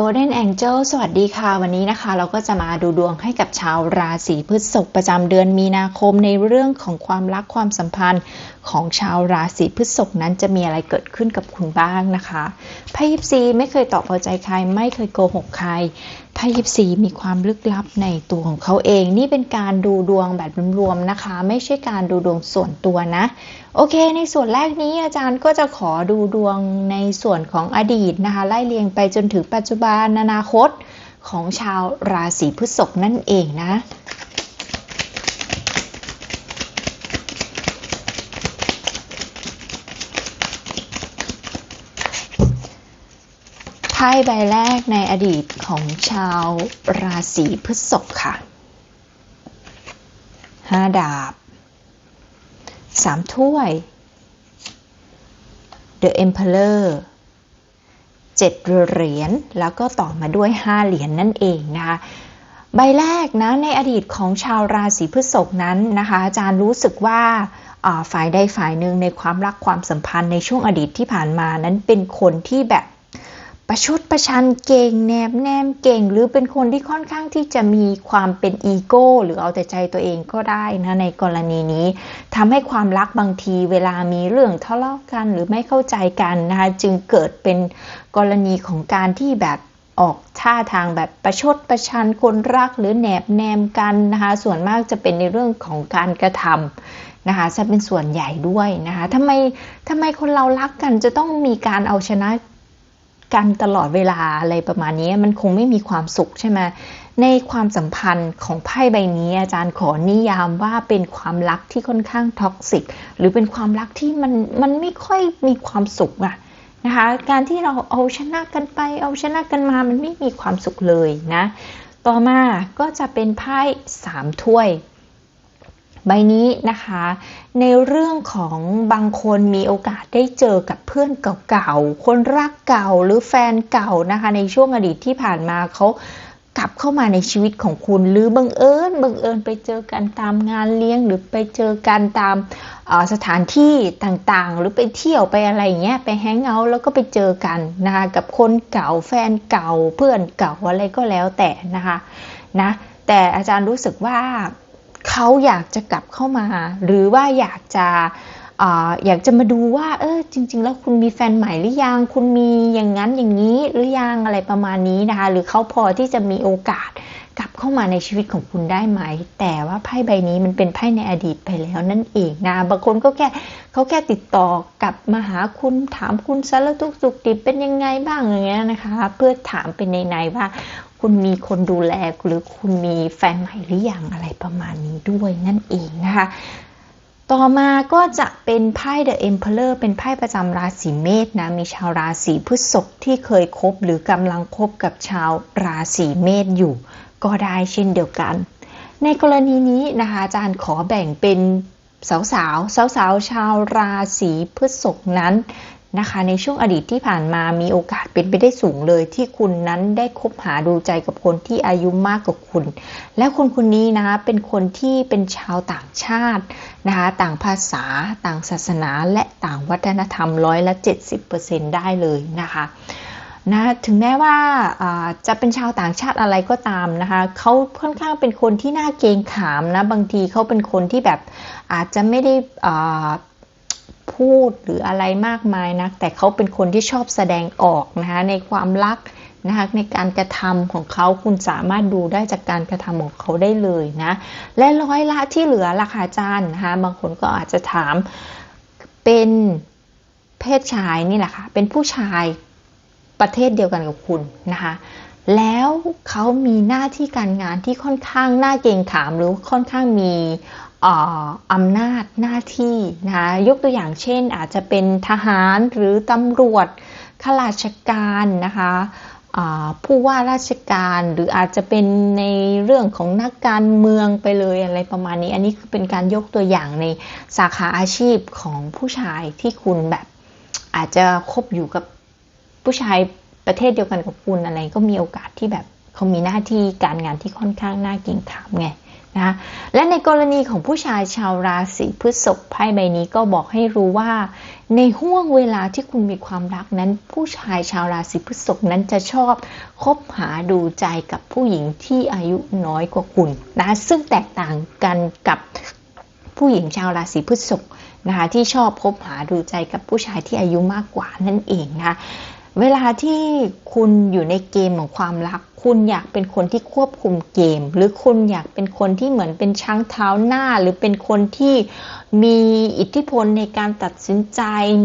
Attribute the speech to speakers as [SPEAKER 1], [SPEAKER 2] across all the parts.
[SPEAKER 1] Golden Angel สวัสดีค่ะ วันนี้นะคะ เราก็จะมาดูดวงให้กับชาวราศีพฤษภประจำเดือนมีนาคมในเรื่องของความรักความสัมพันธ์ของชาวราศีพฤษภนั้นจะมีอะไรเกิดขึ้นกับคุณบ้างนะคะไพ่ยิปซีไม่เคยตอบเอาใจใคร ไม่เคยโกหกใครไพ่ยิปซีมีความลึกลับในตัวของเขาเอง นี่เป็นการดูดวงแบบรวมๆนะคะ ไม่ใช่การดูดวงส่วนตัวนะ โอเค ในส่วนแรกนี้อาจารย์ก็จะขอดูดวงในส่วนของอดีตนะคะ ไล่เรียงไปจนถึงปัจจุบันอนาคตของชาวราศีพฤษภนั่นเองนะไพ่ใบแรกในอดีตของชาวราศีพฤษภค่ะห้าดาบ สามถ้วย The Emperor เจ็ดเหรียญแล้วก็ต่อมาด้วยห้าเหรียญนนั่นเองนะคะใบแรกนะในอดีตของชาวราศีพฤษภนั้นนะคะอาจารย์รู้สึกว่าฝ่ายใดฝ่ายหนึ่งในความรักความสัมพันธ์ในช่วงอดีตที่ผ่านมานั้นเป็นคนที่แบบ ประชดประชันเก่งแนบแนมเก่ง หรือเป็นคนที่ค่อนข้างที่จะมีความเป็นอีโก้ หรือเอาแต่ใจตัวเองก็ได้นะในกรณีนี้ทำให้ความรักบางทีเวลามีเรื่องทะเลาะกันหรือไม่เข้าใจกันนะคะจึงเกิดเป็นกรณีของการที่แบบออกท่าทางแบบประชดประชันคนรักหรือแนบแนมกันนะคะส่วนมากจะเป็นในเรื่องของการกระทำนะคะจะเป็นส่วนใหญ่ด้วยนะคะทำไมทำไมคนเรารักกันจะต้องมีการเอาชนะ กันตลอดเวลาอะไรประมาณนี้มันคงไม่มีความสุขใช่ไหมในความสัมพันธ์ของไพ่ใบนี้ อาจารย์ขอนิยามว่าเป็นความรักที่ค่อนข้างท็อกซิกหรือเป็นความรักที่มันมันไม่ค่อยมีความสุขอะนะคะการที่เราเอาชนะกันไป เอาชนะกันมามันไม่มีความสุขเลยนะ ต่อมาก็จะเป็นไพ่สามถ้วย ใบนี้นะคะ ในเรื่องของบางคนมีโอกาสได้เจอกับเพื่อนเก่าๆ คนรักเก่าหรือแฟนเก่านะคะ ในช่วงอดีตที่ผ่านมาเขากลับเข้ามาในชีวิตของคุณ หรือบังเอิญบังเอิญไปเจอกันตามงานเลี้ยง หรือไปเจอกันตามสถานที่ต่างๆ หรือไปเที่ยวไปอะไรเงี้ยไปแฮงเอาท์แล้วก็ไปเจอกันนะคะกับคนเก่าแฟนเก่าเพื่อนเก่าอะไรก็แล้วแต่นะคะนะแต่อาจารย์รู้สึกว่า เขาอยากจะกลับเข้ามา หรือว่าอยากจะอยากจะมาดูว่า เออจริง ๆ แล้วคุณมีแฟนใหม่หรือยัง คุณมีอย่างนั้นอย่างนี้หรือยังอะไรประมาณนี้นะคะ หรือเขาพอที่จะมีโอกาสกลับเข้ามาในชีวิตของคุณได้ไหม แต่ว่าไพ่ใบนี้มันเป็นไพ่ในอดีตไปแล้วนั่นเองนะ บางคนก็แค่เขาแค่ติดต่อกลับมาหาคุณถามคุณสารทุกสุขดิบเป็นยังไงบ้างอย่างเงี้ยนะคะ เพื่อถามเป็นในในว่า คุณมีคนดูแลหรือคุณมีแฟนใหม่หรือยังอะไรประมาณนี้ด้วยนั่นเองนะคะ ต่อมาก็จะเป็นไพ่ The Emperor เป็นไพ่ประจำราศีเมษนะ มีชาวราศีพฤษภที่เคยคบหรือกำลังคบกับชาวราศีเมษอยู่ ก็ได้เช่นเดียวกัน ในกรณีนี้นะคะอาจารย์ขอแบ่งเป็นสาวสาวสาวสาวชาวราศีพฤษภนั้น นะคะ ในช่วงอดีตที่ผ่านมามีโอกาสเป็นไปได้สูงเลย ที่คุณนั้นได้คบหาดูใจกับคนที่อายุมากกว่าคุณ และคนคนนี้นะคะเป็นคนที่เป็นชาวต่างชาตินะคะต่างภาษาต่างศาสนาและต่างวัฒนธรรมร้อยละ 70%ได้เลยนะคะนะถึงแม้ว่าจะเป็นชาวต่างชาติอะไรก็ตามนะคะเขาค่อนข้างเป็นคนที่น่าเกรงขามนะบางทีเขาเป็นคนที่แบบอาจจะไม่ได้ พูดหรืออะไรมากมายนะแต่เขาเป็นคนที่ชอบแสดงออกนะคะในความรักนะคะในการกระทำของเขาคุณสามารถดูได้จากการกระทำของเขาได้เลยนะและร้อยละที่เหลือราคาจานนะคะบางคนก็อาจจะถามเป็นเพศชายนี่แหละค่ะเป็นผู้ชายประเทศเดียวกันกับคุณนะคะแล้วเขามีหน้าที่การงานที่ค่อนข้างน่าเกรงขามหรือค่อนข้างมี อำนาจหน้าที่นะคะยกตัวอย่างเช่น อาจจะเป็นทหารหรือตำรวจข้าราชการนะคะผู้ว่าราชการหรืออาจจะเป็นในเรื่องของนักการเมืองไปเลยอะไรประมาณนี้ อันนี้คือเป็นการยกตัวอย่างในสาขาอาชีพของผู้ชายที่คุณแบบอาจจะคบอยู่กับผู้ชายประเทศเดียวกันกับคุณอะไรก็มีโอกาสที่แบบเขามีหน้าที่การงานที่ค่อนข้างน่าเกรงขามไง นะและในกรณีของผู้ชายชาวราศีพฤษภไพ่ใบนี้ก็บอกให้รู้ว่า ในห่วงเวลาที่คุณมีความรักนั้น ผู้ชายชาวราศีพฤษภนั้นจะชอบคบหาดูใจกับผู้หญิงที่อายุน้อยกว่าคุณนะซึ่งแตกต่างกันกับผู้หญิงชาวราศีพฤษภนะคะที่ชอบคบหาดูใจกับผู้ชายที่อายุมากกว่านั่นเองนะคะ เวลาที่คุณอยู่ในเกมของความรัก คุณอยากเป็นคนที่ควบคุมเกม หรือคุณอยากเป็นคนที่เหมือนเป็นช้างเท้าหน้า หรือเป็นคนที่มีอิทธิพลในการตัดสินใจ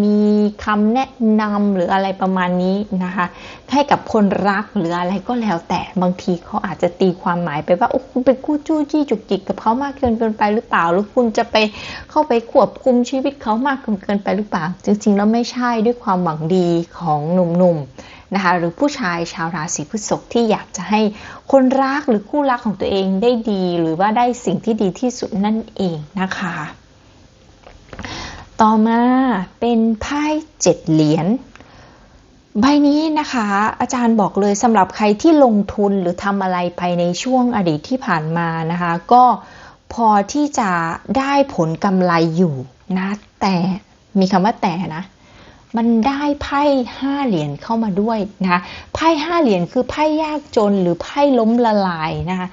[SPEAKER 1] มีคำแนะนำหรืออะไรประมาณนี้นะคะ ให้กับคนรักหรืออะไรก็แล้วแต่บางทีเขาอาจจะตีความหมายไปว่าโอ้คุณเป็นคู่จู้จี้จุกจิกกับเขามากเกินเกินไปหรือเปล่า หรือคุณจะไปเข้าไปควบคุมชีวิตเขามากเกินเกินไปหรือเปล่า จริงๆแล้วไม่ใช่ด้วยความหวังดีของหนุ่มๆนะคะหรือผู้ชายชาวราศีพฤษภที่อยากจะให้คนรักหรือคู่รักของตัวเองได้ดี หรือว่าได้สิ่งที่ดีที่สุดนั่นเองนะคะ ต่อมาเป็นไพ่เจ็ดเหรียญใบนี้นะคะ อาจารย์บอกเลยสำหรับใครที่ลงทุนหรือทำอะไรไปในช่วงอดีตที่ผ่านมานะคะ ก็พอที่จะได้ผลกำไรอยู่นะแต่มีคำว่าแต่นะ มันได้ไพ่ห้าเหรียญเข้ามาด้วยนะไพ่ห้าเหรียญคือไพ่ยากจนหรือไพ่ล้มละลายนะคะ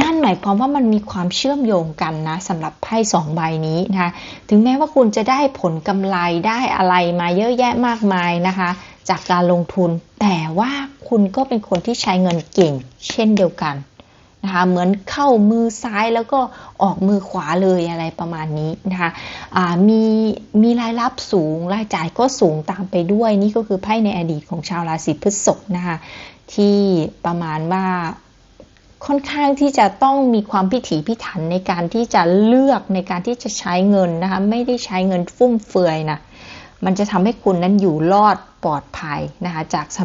[SPEAKER 1] นั่นหมายความว่ามันมีความเชื่อมโยงกันนะสำหรับไพ่สองใบนี้นะคะถึงแม้ว่าคุณจะได้ผลกำไรได้อะไรมาเยอะแยะมากมายนะคะ จากการลงทุน แต่ว่าคุณก็เป็นคนที่ใช้เงินเก่ง เช่นเดียวกัน นะคะเหมือนเข้ามือซ้ายแล้วก็ออกมือขวาเลยอะไรประมาณนี้นะคะมีมีรายรับสูงรายจ่ายก็สูงตามไปด้วยนี่ก็คือไพ่ในอดีตของชาวราศีพฤษภนะคะที่ประมาณว่าค่อนข้างที่จะต้องมีความพิถีพิถันในการที่จะเลือกในการที่จะใช้เงินนะคะไม่ได้ใช้เงินฟุ่มเฟือยนะ มันจะทำให้คุณนั้นอยู่รอดปลอดภัยนะคะจากส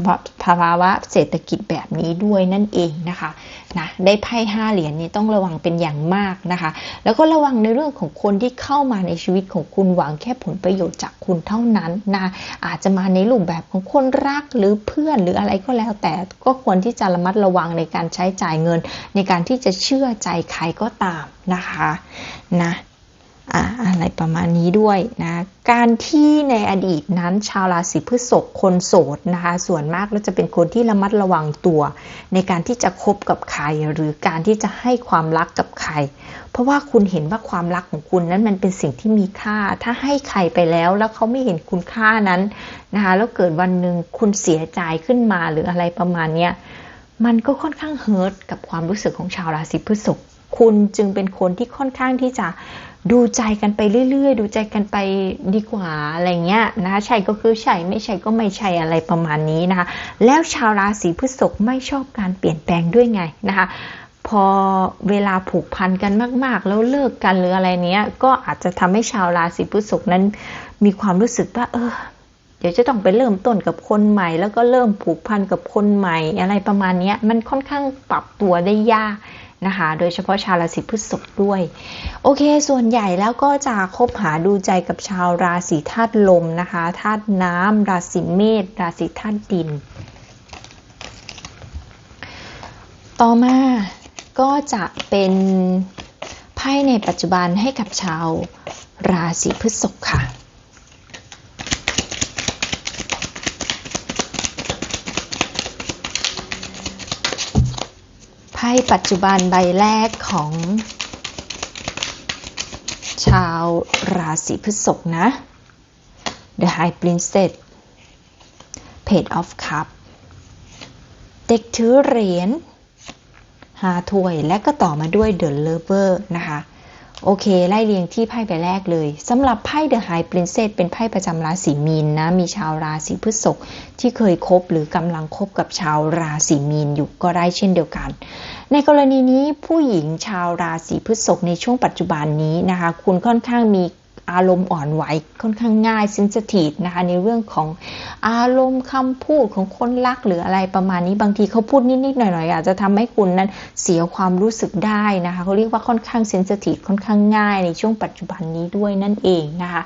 [SPEAKER 1] ภาวะเศรษฐกิจแบบนี้ด้วยนั่นเองนะคะนะได้ไพ่ห้าเหรียญนี่ต้องระวังเป็นอย่างมากนะคะ แล้วก็ระวังในเรื่องของคนที่เข้ามาในชีวิตของคุณหวังแค่ผลประโยชน์จากคุณเท่านั้นนะอาจจะมาในรูปแบบของคนรักหรือเพื่อนหรืออะไรก็แล้ว แต่ก็ควรที่จะระมัดระวังในการใช้จ่ายเงิน ในการที่จะเชื่อใจใครก็ตามนะคะนะ อะไรประมาณนี้ด้วยนะ การที่ในอดีตนั้นชาวราศีพฤษภคนโสดนะคะ ส่วนมากแล้วจะเป็นคนที่ระมัดระวังตัว ในการที่จะคบกับใคร หรือการที่จะให้ความรักกับใคร เพราะว่าคุณเห็นว่าความรักของคุณนั้นมันเป็นสิ่งที่มีค่า ถ้าให้ใครไปแล้วแล้วเขาไม่เห็นคุณค่านั้นนะคะ แล้วเกิดวันหนึ่งคุณเสียใจขึ้นมาหรืออะไรประมาณนี้มันก็ค่อนข้างเฮิร์ตกับความรู้สึกของชาวราศีพฤษภคุณจึงเป็นคนที่ค่อนข้างที่จะ ดูใจกันไปเรื่อยๆ ดูใจกันไปดีกว่าอะไรเงี้ยนะคะใช่ก็คือใช่ไม่ใช่ก็ไม่ใช่อะไรประมาณนี้นะคะแล้วชาวราศีพฤษภไม่ชอบการเปลี่ยนแปลงด้วยไงนะคะพอเวลาผูกพันกันมาก ๆ แล้วเลิกกันหรืออะไรเนี้ยก็อาจจะทำให้ชาวราศีพฤษภนั้นมีความรู้สึกว่าเออเดี๋ยวจะต้องไปเริ่มต้นกับคนใหม่ แล้วก็เริ่มผูกพันกับคนใหม่ อะไรประมาณนี้มันค่อนข้างปรับตัวได้ยาก นะคะ โดยเฉพาะชาวราศีพฤษภด้วย โอเค ส่วนใหญ่แล้วก็จะคบหาดูใจกับชาวราศีธาตุลมนะคะธาตุน้ำราศีเมษราศีธาตุดิน ต่อมาก็จะเป็นไพ่ในปัจจุบันให้กับชาวราศีพฤษภค่ะ ปัจจุบันใบแรกของ ชาวราศีพฤษภนะ The High Princess Page of Cup เด็กถือเหรียญหาถ้วยและก็ต่อมาด้วย The Lover นะคะโอเค ไล่เรียงที่ไพ่ใบแรกเลยสำหรับไพ่ The High Princess เป็นไพ่ประจำราศีมีนนะ มีชาวราศีพฤษภที่เคยคบหรือกำลังคบกับชาวราศีมีนอยู่ก็ได้เช่นเดียวกัน ในกรณีนี้ผู้หญิงชาวราศีพฤษภในช่วงปัจจุบันนี้นะคะคุณค่อนข้างมีอารมณ์อ่อนไหวค่อนข้างง่ายซินสทีฟนะคะในเรื่องของอารมณ์คำพูดของคนรักหรืออะไรประมาณนี้บางทีเขาพูดนิดๆหน่อยๆอาจจะทำให้คุณนั้นเสียความรู้สึกได้นะคะเขาเรียกว่าค่อนข้างเซนสทีฟค่อนข้างง่ายในช่วงปัจจุบันนี้ด้วยนั่นเองนะคะ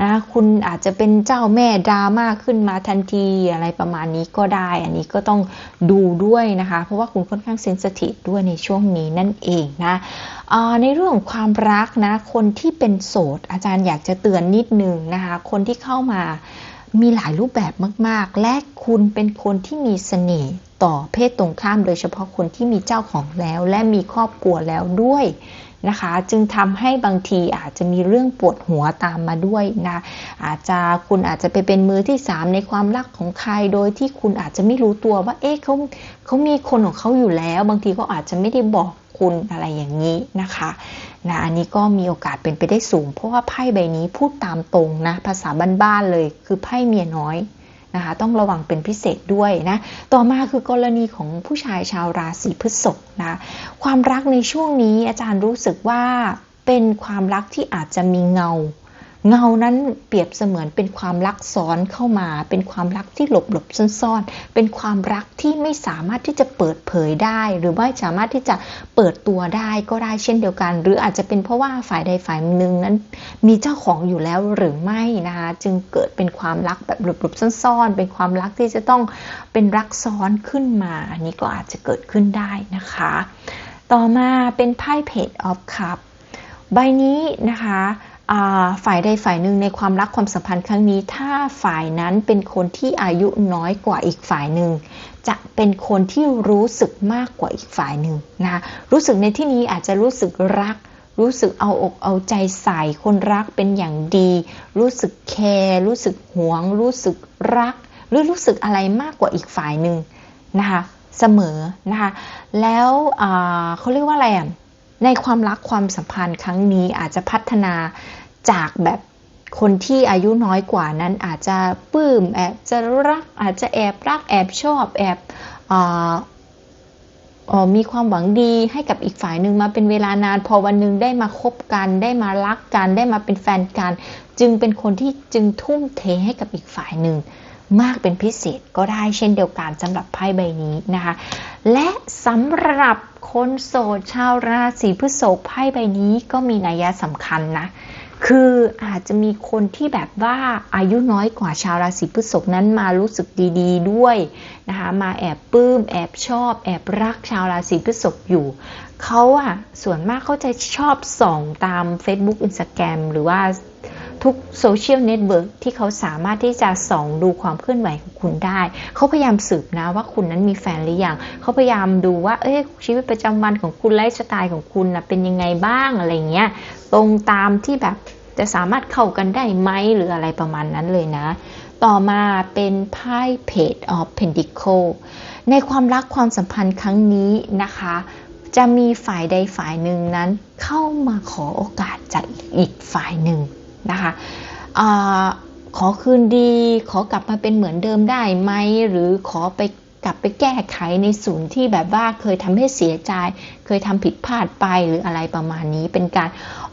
[SPEAKER 1] นะคุณอาจจะเป็นเจ้าแม่ดราม่าขึ้นมาทันทีอะไรประมาณนี้ก็ได้ อันนี้ก็ต้องดูด้วยนะคะ เพราะว่าคุณค่อนข้างเซนสทีฟด้วยในช่วงนี้นั่นเองนะในเรื่องความรักนะคนที่เป็นโสด อาจารย์อยากจะเตือนนิดนึงนะคะคนที่เข้ามามีหลายรูปแบบมาก ๆ และคุณเป็นคนที่มีเสน่ห์ ต่อเพศตรงข้าม โดยเฉพาะคนที่มีเจ้าของแล้ว และมีครอบครัวแล้วด้วยนะคะ จึงทำให้บางทีอาจจะมีเรื่องปวดหัวตามมาด้วยนะอาจจะคุณอาจจะไปเป็นมือที่สามในความรักของใครโดยที่คุณอาจจะไม่รู้ตัวว่าเอ๊ะเขาเขามีคนของเขาอยู่แล้ว บางทีเขาอาจจะไม่ได้บอกคุณอะไรอย่างนี้นะคะนะอันนี้ก็มีโอกาสเป็นไปได้สูง เพราะว่าไพ่ใบนี้พูดตามตรงนะภาษาบ้านๆเลยคือไพ่เมียน้อย นะคะต้องระวังเป็นพิเศษด้วยนะต่อมาคือกรณีของผู้ชายชาวราศีพฤษภนะความรักในช่วงนี้อาจารย์รู้สึกว่าเป็นความรักที่อาจจะมีเงา เงานั้นเปรียบเสมือนเป็นความรักซ้อนเข้ามา เป็นความรักที่หลบหลบซ่อนๆ เป็นความรักที่ไม่สามารถที่จะเปิดเผยได้ หรือไม่สามารถที่จะเปิดตัวได้ก็ได้เช่นเดียวกัน หรืออาจจะเป็นเพราะว่าฝ่ายใดฝ่ายหนึ่งนั้น มีเจ้าของอยู่แล้วหรือไม่นะคะจึงเกิดเป็นความรักแบบหลบหลบซ่อนๆ เป็นความรักที่จะต้องเป็นรักซ้อนขึ้นมา อันนี้ก็อาจจะเกิดขึ้นได้นะคะ ต่อมาเป็นไพ่เพจออฟคัพใบนี้นะคะ ฝ่ายใดฝ่ายหนึ่งในความรักความสัมพันธ์ครั้งนี้ ถ้าฝ่ายนั้นเป็นคนที่อายุน้อยกว่าอีกฝ่ายหนึ่งจะเป็นคนที่รู้สึกมากกว่าอีกฝ่ายหนึ่งนะคะรู้สึกในที่นี้อาจจะรู้สึกรัก รู้สึกเอาอกเอาใจใส่คนรักเป็นอย่างดี รู้สึกแคร์รู้สึกหวง รู้สึกรัก หรือรู้สึกอะไรมากกว่าอีกฝ่ายหนึ่งนะคะเสมอนะคะแล้วเขาเรียกว่าอะไรอะ ในความรักความสัมพันธ์ครั้งนี้อาจจะพัฒนาจากแบบคนที่อายุน้อยกว่านั้นอาจจะปื้มแอบจะรักอาจจะแอบรักแอบชอบแอบมีความหวังดีให้กับอีกฝ่ายหนึ่งมาเป็นเวลานานพอวันหนึ่งได้มาคบกัน ได้มารักกัน ได้มาเป็นแฟนกัน จึงเป็นคนที่จึงทุ่มเทให้กับอีกฝ่ายหนึ่งมากเป็นพิเศษก็ได้เช่นเดียวกันสำหรับไพ่ใบนี้นะคะ และสำหรับคนโสดชาวราศีพฤษภไพ่ใบนี้ก็มีนัยสำคัญนะ คืออาจจะมีคนที่แบบว่าอายุน้อยกว่าชาวราศีพฤษภนั้นมารู้สึกดีๆด้วยนะคะมาแอบปลื้มแอบชอบ แอบรักชาวราศีพฤษภอยู่เขาอะส่วนมากเขาจะชอบส่องตาม Facebook Instagram หรือว่า ทุกโซเชียลเน็ตเวิร์กที่เขาสามารถที่จะส่องดูความเคลื่อนไหวของคุณได้ เขาพยายามสืบนะว่าคุณนั้นมีแฟนหรือยังเขาพยายามดูว่าเอ้ชีวิตประจำวันของคุณไลฟ์สไตล์ของคุณนะเป็นยังไงบ้างอะไรเงี้ยตรงตามที่แบบจะสามารถเข้ากันได้ไหมหรืออะไรประมาณนั้นเลยนะ ต่อมาเป็นไพ่เพจออฟเพนดิโคในความรักความสัมพันธ์ครั้งนี้นะคะ จะมีฝ่ายใดฝ่ายหนึ่งนั้นเข้ามาขอโอกาสจากอีกฝ่ายหนึ่ง นะคะอขอคืนดี ขอกลับมาเป็นเหมือนเดิมได้ไหม หรือขอไปกลับไปแก้ไขในส่วนที่แบบว่าเคยทำให้เสียใจ เคยทำผิดพลาดไปหรืออะไรประมาณนี้ เป็นการ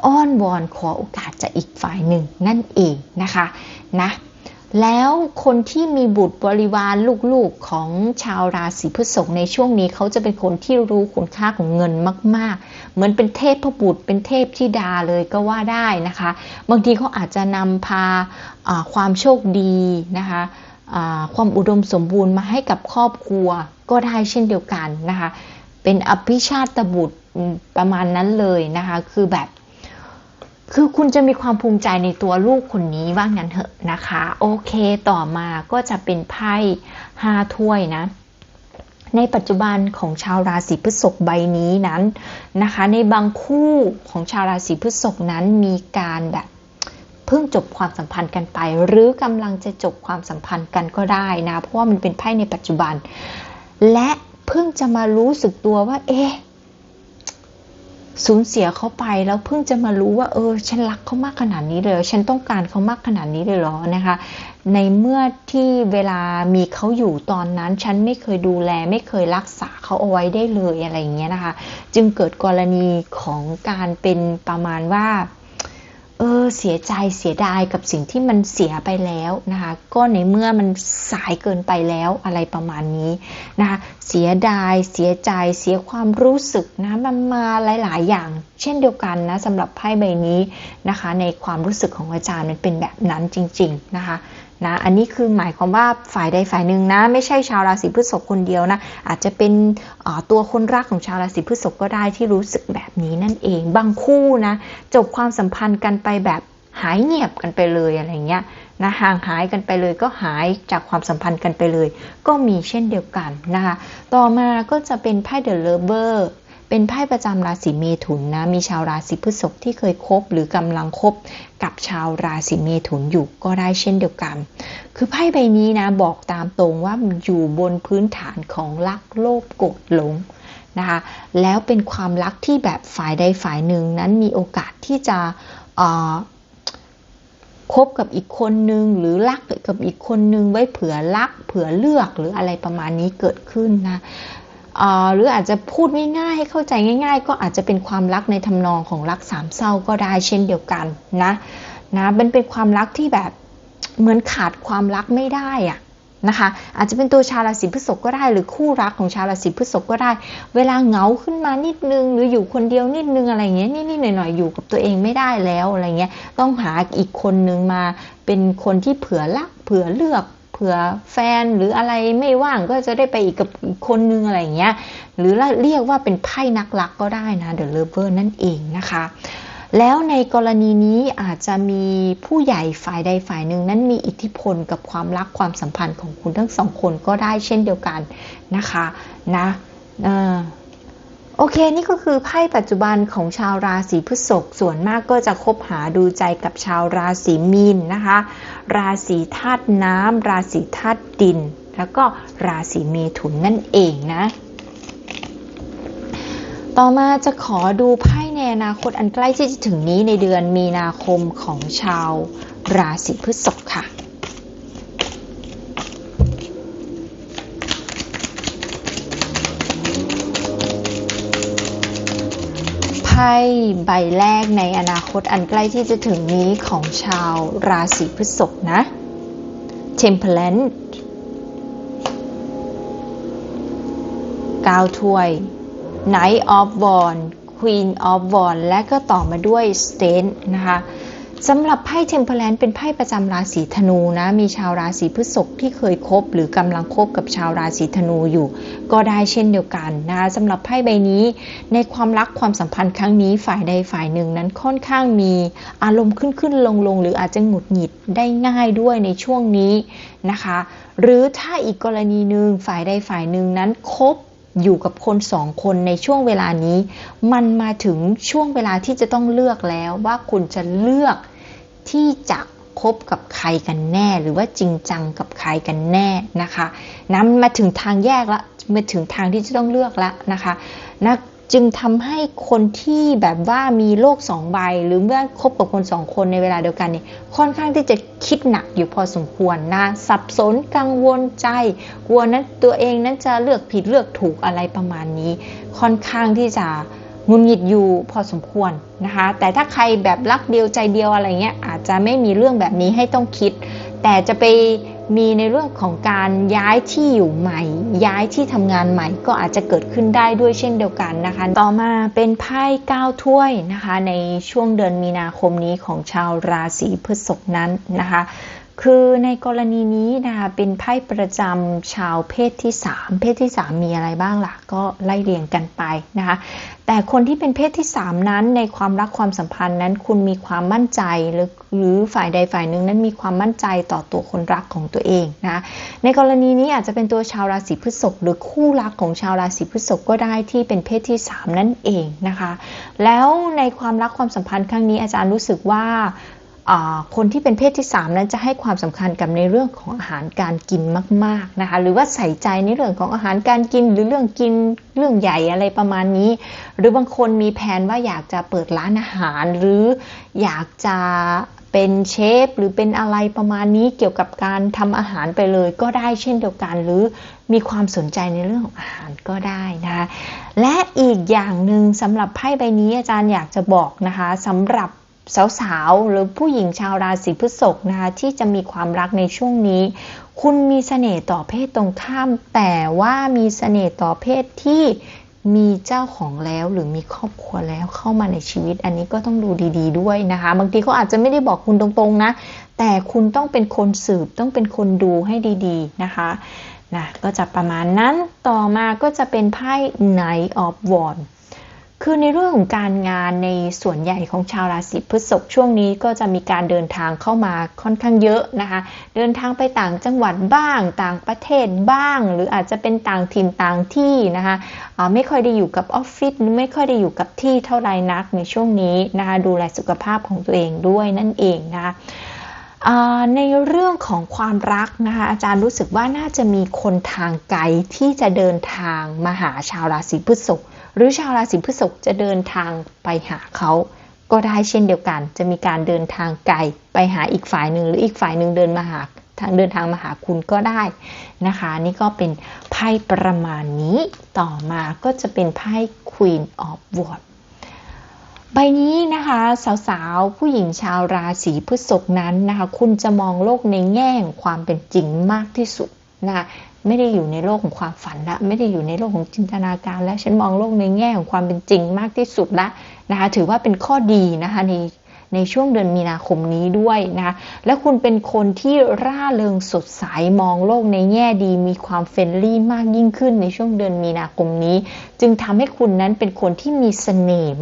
[SPEAKER 1] อ้อนวอนขอโอกาสจากอีกฝ่ายหนึ่งนั่นเองนะคะนะ แล้วคนที่มีบุตรบริวารลูกๆของชาวราศีพฤษภในช่วงนี้เขาจะเป็นคนที่รู้คุณค่าของเงินมาก ๆ เหมือนเป็นเทพพบุตรเป็นเทพธิดาเลยก็ว่าได้นะคะ บางทีเขาอาจจะนำพาความโชคดีนะคะความอุดมสมบูรณ์มาให้กับครอบครัวก็ได้เช่นเดียวกันนะคะ เป็นอภิชาตบุตรประมาณนั้นเลยนะคะ คือแบบ คือคุณจะมีความภูมิใจในตัวลูกคนนี้ว่างั้นเถอะนะคะ โอเคต่อมาก็จะเป็นไพ่ห้าถ้วยนะในปัจจุบันของชาวราศีพฤษภใบนี้นั้นนะคะ ในบางคู่ของชาวราศีพฤษภนั้นมีการแบบเพิ่งจบความสัมพันธ์กันไป หรือกำลังจะจบความสัมพันธ์กันก็ได้นะ เพราะว่ามันเป็นไพ่ในปัจจุบัน และเพิ่งจะมารู้สึกตัวว่า เอ๊ะ สูญเสียเขาไปแล้วเพิ่งจะมารู้ว่า เออ ฉันรักเขามากขนาดนี้เลยฉันต้องการเขามากขนาดนี้เลยหรอนะคะ ในเมื่อที่เวลามีเขาอยู่ตอนนั้น ฉันไม่เคยดูแล ไม่เคยรักษาเขาเอาไว้ได้เลยอะไรอย่างเงี้ยนะคะ จึงเกิดกรณีของการเป็นประมาณว่า เออเสียใจเสียดายกับสิ่งที่มันเสียไปแล้วนะคะก็ในเมื่อมันสายเกินไปแล้วอะไรประมาณนี้นะคะเสียดายเสียใจเสียความรู้สึกนะมันมาหลาย ๆ อย่าง เช่นเดียวกันนะสำหรับไพ่ใบนี้นะคะ ในความรู้สึกของอาจารย์มันเป็นแบบนั้นจริง ๆ นะคะ นะอันนี้คือหมายความว่าฝ่ายใดฝ่ายหนึ่งนะ ไม่ใช่ชาวราศีพฤษภคนเดียวนะ อาจจะเป็นตัวคนรักของชาวราศีพฤษภก็ได้ที่รู้สึกแบบนี้นั่นเองบางคู่นะ จบความสัมพันธ์กันไปแบบหายเงียบกันไปเลยอะไรเงี้ยนะห่างหายกันไปเลยก็หายจากความสัมพันธ์กันไปเลย ก็มีเช่นเดียวกันนะคะ ต่อมาก็จะเป็นไพ่เดอะเลเวอร์ เป็นไพ่ประจำราศีเมถุนนะ มีชาวราศีพฤษภที่เคยคบหรือกำลังคบกับชาวราศีเมถุนอยู่ก็ได้เช่นเดียวกัน คือไพ่ใบนี้นะบอกตามตรงว่าอยู่บนพื้นฐานของรักโลภโกรธหลงนะคะแล้วเป็นความรักที่แบบฝ่ายใดฝ่ายหนึ่งนั้นมีโอกาสที่จะคบกับอีกคนนึงหรือรักกับอีกคนนึงไว้เผื่อรักเผื่อเลือกหรืออะไรประมาณนี้เกิดขึ้นนะ หรืออาจจะพูดง่ายๆให้เข้าใจง่าย ๆ ก็อาจจะเป็นความรักในทำนองของรักสามเศร้าก็ได้เช่นเดียวกันนะนะมันเป็นความรักที่แบบเหมือนขาดความรักไม่ได้อะนะคะอาจจะเป็นตัวชาวราศีพฤษภก็ได้ หรือคู่รักของชาวราศีพฤษภก็ได้ เวลาเหงาขึ้นมานิดนึง หรืออยู่คนเดียวนิดนึงอะไรเงี้ยนิดๆหน่อยๆอยู่กับตัวเองไม่ได้แล้วอะไรเงี้ยต้องหาอีกคนนึงมาเป็นคนที่เผื่อรักเผื่อเลือก ผื่อแฟนหรืออะไรไม่ว่างก็จะได้ไปอีกกับคนนึงอะไรเงี้ย หรือเรียกว่าเป็นไพ่นักรักก็ได้นะเดอะเลเวอร์นั่นเองนะคะ แล้วในกรณีนี้อาจจะมีผู้ใหญ่ฝ่ายใดฝ่ายหนึ่งนั้นมีอิทธิพลกับความรักความสัมพันธ์ของคุณทั้งสองคนก็ได้เช่นเดียวกันนะคะนะ โอเค นี่ก็คือไพ่ปัจจุบันของชาวราศีพฤษภส่วนมากก็จะคบหาดูใจกับชาวราศีมีนนะคะ ราศีธาตุน้ำราศีธาตุดิน แล้วก็ราศีเมถุนนั่นเองนะ ต่อมาจะขอดูไพ่ในอนาคตอันใกล้ที่จะถึงนี้ในเดือนมีนาคมของชาวราศีพฤษภค่ะ พ่ใบแรกในอนาคตอันใกล้ที่จะถึงนี้ของชาวราศีพฤษภนะ Temperance 9ถ้วย Knight of Wands Queen of Wands และก็ต่อมาด้วย State นะคะ สำหรับไพ่เทมเพลนเป็นไพ่ประจำราศีธนูนะ มีชาวราศีพฤษภที่เคยคบ หรือกำลังคบกับชาวราศีธนูอยู่ ก็ได้เช่นเดียวกันนะคะสำหรับไพ่ใบนี้ ในความรักความสัมพันธ์ครั้งนี้ฝ่ายใดฝ่ายหนึ่งนั้นค่อนข้างมีอารมณ์ขึ้นขึ้นลงลงหรืออาจจะหงุดหงิดได้ง่ายด้วยในช่วงนี้นะคะ หรือถ้าอีกกรณีหนึ่งฝ่ายใดฝ่ายหนึ่งนั้นคบ อยู่กับคนสองคนในช่วงเวลานี้ มันมาถึงช่วงเวลาที่จะต้องเลือกแล้วว่าคุณจะเลือกที่จะคบกับใครกันแน่ หรือว่าจริงจังกับใครกันแน่นะคะนะมาถึงทางแยกละมาถึงทางที่จะต้องเลือกละนะคะนะ จึงทำให้คนที่แบบว่ามีโลกสองใบ หรือเมื่อคบกับคนสองคนในเวลาเดียวกันเนี่ยค่อนข้างที่จะคิดหนักอยู่พอสมควรนะสับสนกังวลใจ กลัวนั้นตัวเองนั้นจะเลือกผิดเลือกถูกอะไรประมาณนี้ ค่อนข้างที่จะงุนหงิดอยู่พอสมควรนะคะ แต่ถ้าใครแบบรักเดียวใจเดียวอะไรเงี้ยอาจจะไม่มีเรื่องแบบนี้ให้ต้องคิด แต่จะไป มีในเรื่องของการย้ายที่อยู่ใหม่ ย้ายที่ทำงานใหม่ก็อาจจะเกิดขึ้นได้ด้วยเช่นเดียวกันนะคะ ต่อมาเป็นไพ่9ถ้วยนะคะ ในช่วงเดือนมีนาคมนี้ของชาวราศีพฤษภนั้นนะคะ คือในกรณีนี้นะคะเป็นไพ่ประจำชาวเพศที่ 3 เพศที่ 3 มีอะไรบ้างล่ะ ก็ไล่เรียงกันไปนะคะ แต่คนที่เป็นเพศที่ 3 นั้นในความรักความสัมพันธ์นั้น คุณมีความมั่นใจหรือหรือฝ่ายใดฝ่ายหนึ่งนั้นมีความมั่นใจต่อตัวคนรักของตัวเองนะในกรณีนี้อาจจะเป็นตัวชาวราศีพฤษภหรือคู่รักของชาวราศีพฤษภก็ได้ที่เป็นเพศที่ 3 นั่นเองนะคะ แล้วในความรักความสัมพันธ์ครั้งนี้อาจารย์รู้สึกว่า คนที่เป็นเพศที่ 3 นั้นจะให้ความสำคัญกับในเรื่องของอาหารการกินมาก ๆนะคะ หรือว่าใส่ใจในเรื่องของอาหารการกินหรือเรื่องกินเรื่องใหญ่อะไรประมาณนี้ หรือบางคนมีแผนว่าอยากจะเปิดร้านอาหาร หรืออยากจะเป็นเชฟหรือเป็นอะไรประมาณนี้เกี่ยวกับการทำอาหารไปเลย ก็ได้เช่นเดียวกัน หรือมีความสนใจในเรื่องของอาหารก็ได้นะคะและอีกอย่างหนึ่งสำหรับไพ่ใบนี้อาจารย์อยากจะบอกนะคะสำหรับ สาวๆ หรือผู้หญิงชาวราศีพฤษภนะคะที่จะมีความรักในช่วงนี้ คุณมีเสน่ห์ต่อเพศตรงข้าม แต่ว่ามีเสน่ห์ต่อเพศที่มีเจ้าของแล้วหรือมีครอบครัวแล้วเข้ามาในชีวิต อันนี้ก็ต้องดูดี ๆ ด้วยนะคะ บางทีเขาอาจจะไม่ได้บอกคุณตรงๆนะ แต่คุณต้องเป็นคนสืบต้องเป็นคนดูให้ดี ๆ นะคะนะก็จะประมาณนั้นต่อมาก็จะเป็นไพ่ Knight of Wands คือในเรื่องของการงานในส่วนใหญ่ของชาวราศีพฤษภช่วงนี้ก็จะมีการเดินทางเข้ามาค่อนข้างเยอะนะคะ เดินทางไปต่างจังหวัดบ้าง ต่างประเทศบ้าง หรืออาจจะเป็นต่างถิ่นต่างที่นะคะไม่ค่อยได้อยู่กับออฟฟิศไม่ค่อยได้อยู่กับที่เท่าไรนักในช่วงนี้นะคะดูแลสุขภาพของตัวเองด้วยนั่นเองนะคะในเรื่องของความรักนะคะอาจารย์รู้สึกว่าน่าจะมีคนทางไกลที่จะเดินทางมาหาชาวราศีพฤษภ หรือชาวราศีพฤษภจะเดินทางไปหาเขาก็ได้เช่นเดียวกัน จะมีการเดินทางไกลไปหาอีกฝ่ายหนึ่งหรืออีกฝ่ายหนึ่งเดินมาหาทางเดินทางมาหาคุณก็ได้นะคะ นี่ก็เป็นไพ่ประมาณนี้ต่อมาก็จะเป็นไพ่ Queen of Wands ใบนี้นะคะ สาวๆ ผู้หญิงชาวราศีพฤษภนั้นนะคะ คุณจะมองโลกในแง่ความเป็นจริงมากที่สุดนะคะ ไม่ได้อยู่ในโลกของความฝันละไม่ได้อยู่ในโลกของจินตนาการ แล้วฉันมองโลกในแง่ของความเป็นจริงมากที่สุดละนะคะถือว่าเป็นข้อดีนะคะในในช่วงเดือนมีนาคมนี้ด้วยนะคะและคุณเป็นคนที่ร่าเริงสดใสมองโลกในแง่ดีมีความเฟรนลี่มากยิ่งขึ้นในช่วงเดือนมีนาคมนี้ จึงทำให้คุณนั้นเป็นคนที่มีเสน่ห์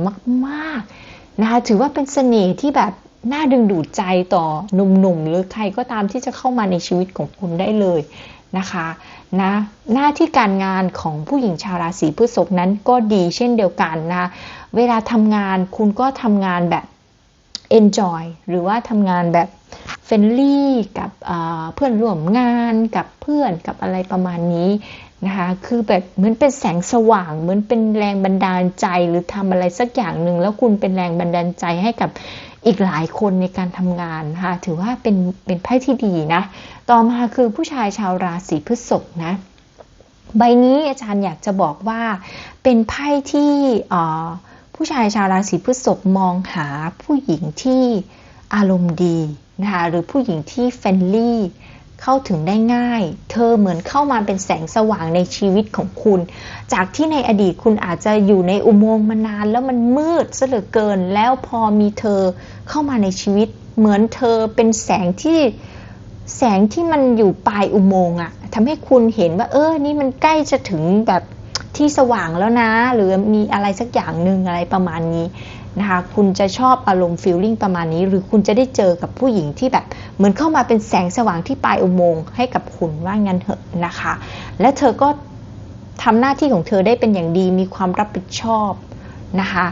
[SPEAKER 1] มากๆนะคะถือว่าเป็นเสน่ห์ที่แบบน่าดึงดูดใจต่อหนุ่มๆหรือใครก็ตามที่จะเข้ามาในชีวิตของคุณได้เลย นะคะนะหน้าที่การงานของผู้หญิงชาวราศีพฤษภนั้นก็ดีเช่นเดียวกันนะ เวลาทำงานคุณก็ทำงานแบบ enjoy หรือว่าทำงานแบบเฟนลี่กับเพื่อนร่วมงานกับเพื่อนกับอะไรประมาณนี้นะคะ คือแบบเหมือนเป็นแสงสว่าง เหมือนเป็นแรงบันดาลใจหรือทำอะไรสักอย่างหนึ่งแล้วคุณเป็นแรงบันดาลใจให้กับ อีกหลายคนในการทำงานนะคะถือว่าเป็นเป็นไพ่ที่ดีนะ ต่อมาคือผู้ชายชาวราศีพฤษภนะ ใบนี้อาจารย์อยากจะบอกว่าเป็นไพ่ที่ผู้ชายชาวราศีพฤษภมองหาผู้หญิงที่อารมณ์ดีนะคะหรือผู้หญิงที่เฟรนลี่ เข้าถึงได้ง่าย เธอเหมือนเข้ามาเป็นแสงสว่างในชีวิตของคุณ จากที่ในอดีตคุณอาจจะอยู่ในอุโมงค์มานาน แล้วมันมืดซะเหลือเกิน แล้วพอมีเธอเข้ามาในชีวิต เหมือนเธอเป็นแสงที่แสงที่มันอยู่ปลายอุโมงค์อะทำให้คุณเห็นว่า เออ นี่มันใกล้จะถึงแบบที่สว่างแล้วนะ หรือมีอะไรสักอย่างหนึ่งอะไรประมาณนี้ นะคะคุณจะชอบอารมณ์ฟีลลิ่งประมาณนี้ หรือคุณจะได้เจอกับผู้หญิงที่แบบ เหมือนเข้ามาเป็นแสงสว่างที่ปลายอุโมงค์ให้กับคุณว่างั้นเถอะนะคะ และเธอก็ทำหน้าที่ของเธอได้เป็นอย่างดีมีความรับผิดชอบนะคะ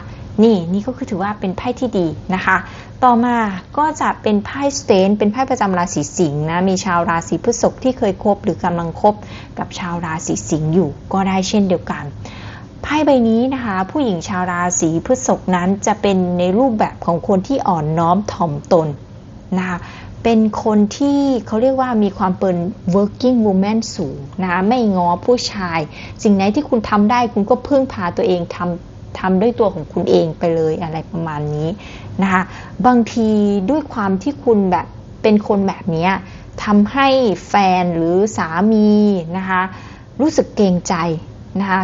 [SPEAKER 1] นี่นี่ก็คือถือว่าเป็นไพ่ที่ดีนะคะ ต่อมาก็จะเป็นไพ่สเตนเป็นไพ่ประจำราศีสิงห์นะมีชาวราศีพฤษภที่เคยคบหรือกำลังคบกับชาวราศีสิงห์อยู่ก็ได้เช่นเดียวกัน ไพ่ใบนี้นะคะ ผู้หญิงชาวราศีพฤษภนั้นจะเป็นในรูปแบบของคนที่อ่อนน้อมถ่อมตนนะคะเป็นคนที่เขาเรียกว่ามีความเป็น working woman สูงนะคะไม่ง้อผู้ชาย สิ่งไหนที่คุณทำได้คุณก็พึ่งพาตัวเองทำทำด้วยตัวของคุณเองไปเลยอะไรประมาณนี้นะคะบางทีด้วยความที่คุณแบบเป็นคนแบบนี้ทำให้แฟนหรือสามีนะคะรู้สึกเกรงใจ นะคะ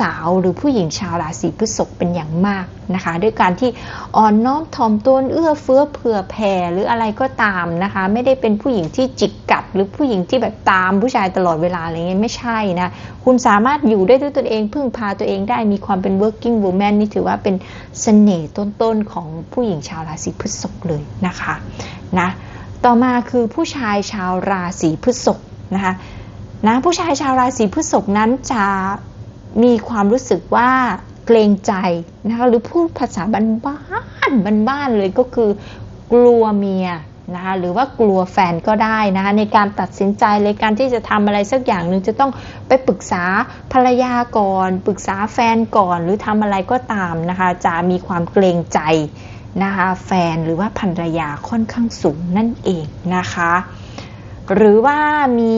[SPEAKER 1] สาวๆ หรือผู้หญิงชาวราศีพฤษภเป็นอย่างมากนะคะด้วยการที่อ่อนน้อมถ่อมตนเอื้อเฟื้อเผื่อแผ่หรืออะไรก็ตามนะคะไม่ได้เป็นผู้หญิงที่จิกกัด หรือผู้หญิงที่แบบตามผู้ชายตลอดเวลาอะไรเงี้ยไม่ใช่นะคุณสามารถอยู่ได้ด้วยตนเองพึ่งพาตัวเองได้มีความเป็น working woman นี่ถือว่าเป็นสเสน่ห์ต้นๆ ของผู้หญิงชาวราศีพฤษภเลยนะคะนะต่อมาคือผู้ชายชาวราศีพฤษภนะคะนะผู้ชายชาวราศีพฤษภนั้นจะ มีความรู้สึกว่าเกรงใจนะคะหรือพูดภาษาบ้านบ้านบ้านเลยก็คือกลัวเมียนะคะหรือว่ากลัวแฟนก็ได้นะคะในการตัดสินใจในการที่จะทำอะไรสักอย่างหนึ่งจะต้องไปปรึกษาภรรยาก่อน ปรึกษาแฟนก่อน หรือทำอะไรก็ตามนะคะจะมีความเกรงใจนะคะแฟนหรือว่าภรรยาค่อนข้างสูงนั่นเองนะคะ หรือว่ามี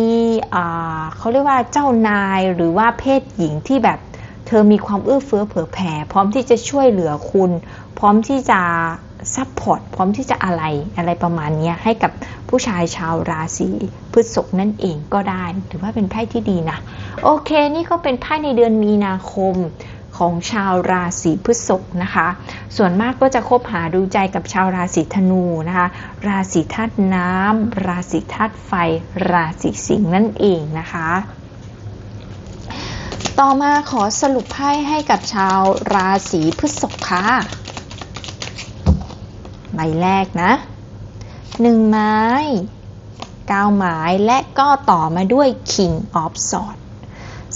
[SPEAKER 1] เขาเรียกว่าเจ้านายหรือว่าเพศหญิงที่แบบเธอมีความเอื้อเฟื้อเผื่อแผ่ พร้อมที่จะช่วยเหลือคุณ พร้อมที่จะซัพพอร์ตพร้อมที่จะอะไรอะไรประมาณนี้ให้กับผู้ชายชาวราศีพฤษภนั่นเองก็ได้ ถือว่าเป็นไพ่ที่ดีนะ โอเค นี่ก็เป็นไพ่ในเดือนมีนาคม ของชาวราศีพฤษภนะคะ ส่วนมากก็จะคบหาดูใจกับชาวราศีธนูนะคะ ราศีธาตุน้ำราศีธาตุไฟ ราศีสิงห์นั่นเองนะคะ ต่อมาขอสรุปไพ่ให้กับชาวราศีพฤษภค่ะใบแรกนะหนึ่งไม้เก้าไม้และก็ต่อมาด้วย King of Swords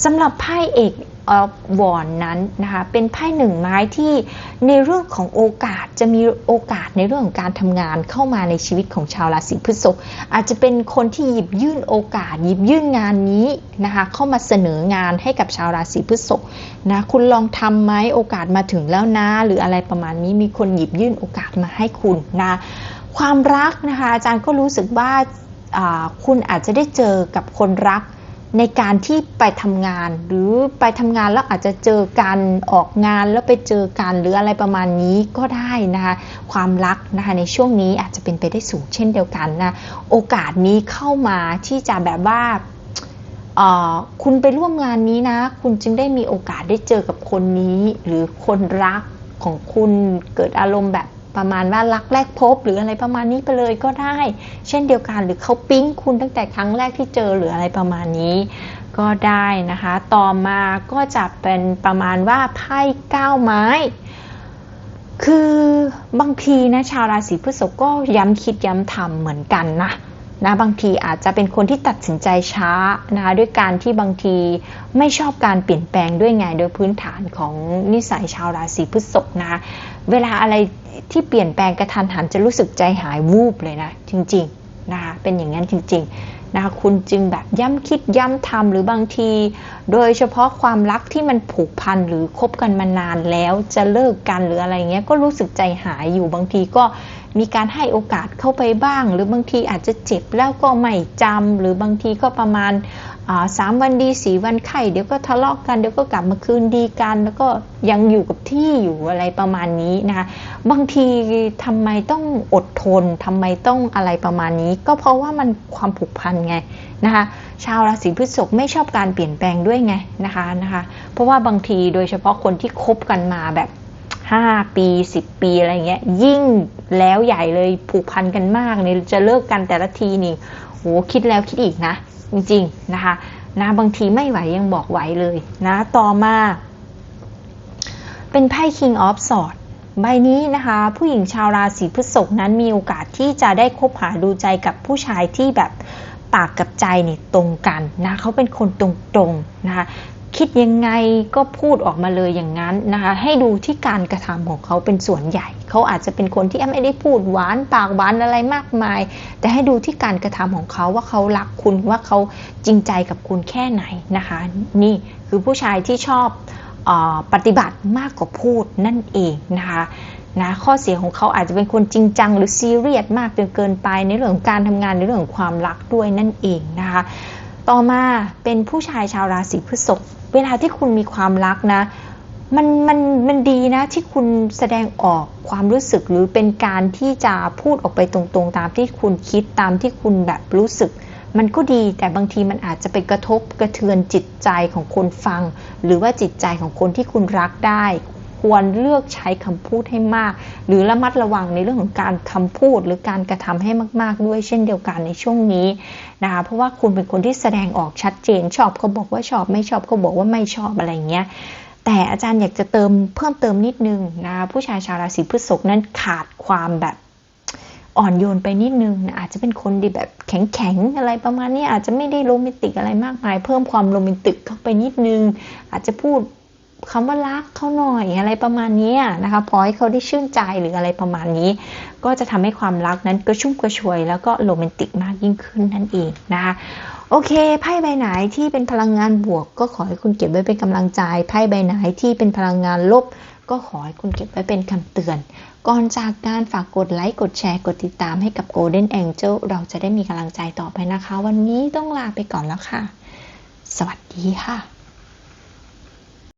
[SPEAKER 1] สำหรับไพ่เอก ออฟวอนนั้นนะคะเป็นไพ่หนึ่งไม้ที่ในเรื่องของโอกาสจะมีโอกาสในเรื่องของการทำงานเข้ามาในชีวิตของชาวราศีพฤษภอาจจะเป็นคนที่หยิบยื่นโอกาส หยิบยื่นงานนี้นะคะเข้ามาเสนองานให้กับชาวราศีพฤษภนะคุณลองทำไหมโอกาสมาถึงแล้วนะหรืออะไรประมาณนี้มีคนหยิบยื่นโอกาสมาให้คุณนะความรักนะคะอาจารย์ก็รู้สึกว่าคุณอาจจะได้เจอกับคนรัก ในการที่ไปทำงาน หรือไปทำงานแล้วอาจจะเจอกันออกงานแล้วไปเจอกันหรืออะไรประมาณนี้ก็ได้นะคะความรักนะคะในช่วงนี้อาจจะเป็นไปได้สูงเช่นเดียวกันนะโอกาสนี้เข้ามาที่จะแบบว่าคุณไปร่วมงานนี้นะ คุณจึงได้มีโอกาสได้เจอกับคนนี้ หรือคนรักของคุณเกิดอารมณ์แบบ ประมาณว่ารักแรกพบ หรืออะไรประมาณนี้ไปเลยก็ได้ เช่นเดียวกันหรือเขาปิ๊งคุณตั้งแต่ครั้งแรกที่เจอหรืออะไรประมาณนี้ก็ได้นะคะ ต่อมาก็จะเป็นประมาณว่าไพ่ก้าไม้ คือบางทีนะชาวราศีพฤษภก็ย้ำคิดย้ำทำเหมือนกันนะนะบางทีอาจจะเป็นคนที่ตัดสินใจช้านะคะด้วยการที่บางทีไม่ชอบการเปลี่ยนแปลงด้วยไงโดยพื้นฐานของนิสัยชาวราศีพฤษภนะคะ เวลาอะไรที่เปลี่ยนแปลงกระทันหันจะรู้สึกใจหายวูบเลยนะจริงๆนะคะเป็นอย่างนั้นจริงๆนะคะคุณจึงแบบย้ำคิดย้ำทำหรือบางที โดยเฉพาะความรักที่มันผูกพันหรือคบกันมานานแล้วจะเลิกกันหรืออะไรเงี้ยก็รู้สึกใจหายอยู่บางทีก็มีการให้โอกาสเข้าไปบ้าง หรือบางทีอาจจะเจ็บแล้วก็ไม่จำหรือบางทีก็ประมาณ สามวันดีสี่วันไข่เดี๋ยวก็ทะเลาะกกันเดี๋ยวก็กลับมาคืนดีกัน แล้วก็ยังอยู่กับที่อยู่อะไรประมาณนี้นะคะบางทีทำไมต้องอดทนทำไมต้องอะไรประมาณนี้ ก็เพราะว่ามันความผูกพันไงนะคะชาวราศีพฤษภไม่ชอบการเปลี่ยนแปลงด้วยไงนะคะนะคะเพราะว่าบางทีโดยเฉพาะคนที่คบกันมาแบบ5ปี10ปีอะไรเงี้ยยิ่งแล้วใหญ่เลยผูกพันกันมากเนี่ยจะเลิกกันแต่ละทีนี่โหคิดแล้วคิดอีกนะ จริงๆนะคะนะบางทีไม่ไหวยังบอกไหวเลยนะต่อมา เป็นไพ่ King of Swords ใบนี้นะคะ ผู้หญิงชาวราศีพฤษภนั้นมีโอกาสที่จะได้คบหาดูใจกับผู้ชายที่แบบปากกับใจเนี่ยตรงกันนะเขาเป็นคนตรงๆนะคะ คิดยังไงก็พูดออกมาเลยอย่างนั้นนะคะให้ดูที่การกระทำของเขาเป็นส่วนใหญ่ เขาอาจจะเป็นคนที่ไม่ได้พูดหวานปากหวานอะไรมากมาย แต่ให้ดูที่การกระทำของเขาว่าเขารักคุณว่าเขาจริงใจกับคุณแค่ไหนนะคะ นี่คือผู้ชายที่ชอบอปฏิบัติมากกว่าพูดนั่นเองนะคะนะข้อเสียของเขาอาจจะเป็นคนจริงจังหรือซีเรียสมากจนเกินไปในเรื่องของการทำงานในเรื่องของความรักด้วยนั่นเองนะคะต่อมาเป็นผู้ชายชาวราศีพฤษภ เวลาที่คุณมีความรักนะ มันมันมันดีนะที่คุณแสดงออกความรู้สึกหรือเป็นการที่จะพูดออกไปตรงๆ ตามที่คุณคิดตามที่คุณแบบรู้สึก มันก็ดีแต่บางทีมันอาจจะไปกระทบกระเทือนจิตใจของคนฟัง หรือว่าจิตใจของคนที่คุณรักได้ ควรเลือกใช้คำพูดให้มาก หรือระมัดระวังในเรื่องของการคำพูดหรือการกระทำให้มาก ๆ ด้วยเช่นเดียวกันในช่วงนี้นะคะเพราะว่าคุณเป็นคนที่แสดงออกชัดเจน ชอบเขาบอกว่าชอบไม่ชอบเขาบอกว่าไม่ชอบอะไรเงี้ยแต่อาจารย์อยากจะเติมเพิ่มเติมนิดนึงนะผู้ชายชาวราศีพฤษภนั้นขาดความแบบอ่อนโยนไปนิดนึงนะอาจจะเป็นคนดีแบบแข็งๆอะไรประมาณนี้อาจจะไม่ได้โรแมนติกอะไรมากมาย เพิ่มความโรแมนติกเข้าไปนิดนึง อาจจะพูด คำว่ารักเขาหน่อยอะไรประมาณนี้นะคะพอให้เขาได้ชื่นใจหรืออะไรประมาณนี้ ก็จะทำให้ความรักนั้นกระชุ่มกระชวย แล้วก็โรแมนติกมากยิ่งขึ้นนั่นเองนะคะโอเคไพ่ใบไหนที่เป็นพลังงานบวก ก็ขอให้คุณเก็บไว้เป็นกำลังใจไพ่ใบไหนที่เป็นพลังงานลบ ก็ขอให้คุณเก็บไว้เป็นคำเตือน ก่อนจากการฝากกดไลค์กดแชร์กดติดตามให้กับ Golden Angel เราจะได้มีกำลังใจต่อไปนะคะ วันนี้ต้องลาไปก่อนแล้วค่ะ สวัสดีค่ะ